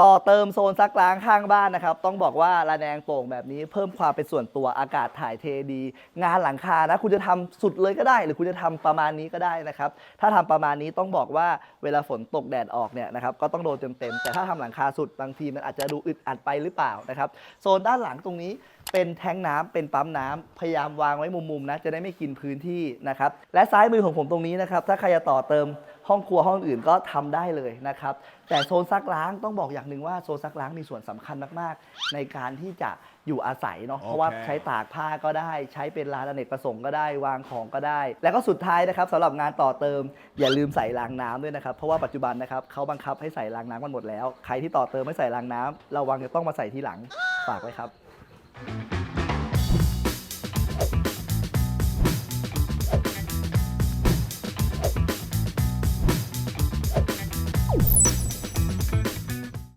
ต่อเติมโซนซักล้างข้างบ้านนะครับ ต้องบอกว่าระแนงโป่งแบบนี้เพิ่มความเป็นส่วนตัวอากาศถ่ายเทดี งานหลังคานะคุณจะทำสุดเลยก็ได้ หรือคุณจะทำประมาณนี้ก็ได้นะครับ ถ้าทำประมาณนี้ต้องบอกว่าเวลาฝนตกแดดออกเนี่ยนะครับก็ต้องโดนเต็มๆแต่ถ้าทำหลังคาสุดบางทีมันอาจจะดูอึดอัดไปหรือเปล่านะครับโซนด้านหลังตรงนี้เป็นแทงน้ำเป็นปั๊มน้ำพยายามวางไว้มุมๆนะจะได้ไม่กินพื้นที่นะครับและซ้ายมือของผมตรงนี้นะครับถ้าใครจะต่อเติม ห้องครัวห้องอื่นก็ทำได้เลยนะครับ แต่โซนซักล้างต้องบอกอย่างหนึ่งว่าโซนซักล้างมีส่วนสำคัญมาก ๆ ในการที่จะอยู่อาศัยเนาะ เพราะว่าโอเคใช้ตากผ้าก็ได้ ใช้เป็นลานอเนกประสงค์ก็ได้ วางของก็ได้ แล้วก็สุดท้ายนะครับสำหรับงานต่อเติม อย่าลืมใส่รางน้ำด้วยนะครับ เพราะว่าปัจจุบันนะครับเขาบังคับให้ใส่รางน้ำกันหมดแล้ว ใครที่ต่อเติมไม่ใส่รางน้ำระวังจะต้องมาใส่ทีหลัง ฝากไว้ครับ